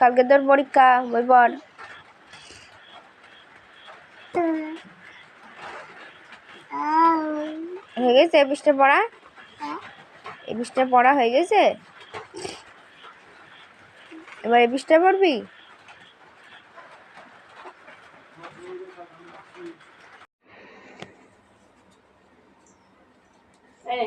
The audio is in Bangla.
কালকে তোর পরীক্ষা, বই পড়। হয়ে গেছে পৃষ্ঠা পড়া? পৃষ্ঠা পড়া হয়ে গেছে? এবার পৃষ্ঠা পড়বি? ওরা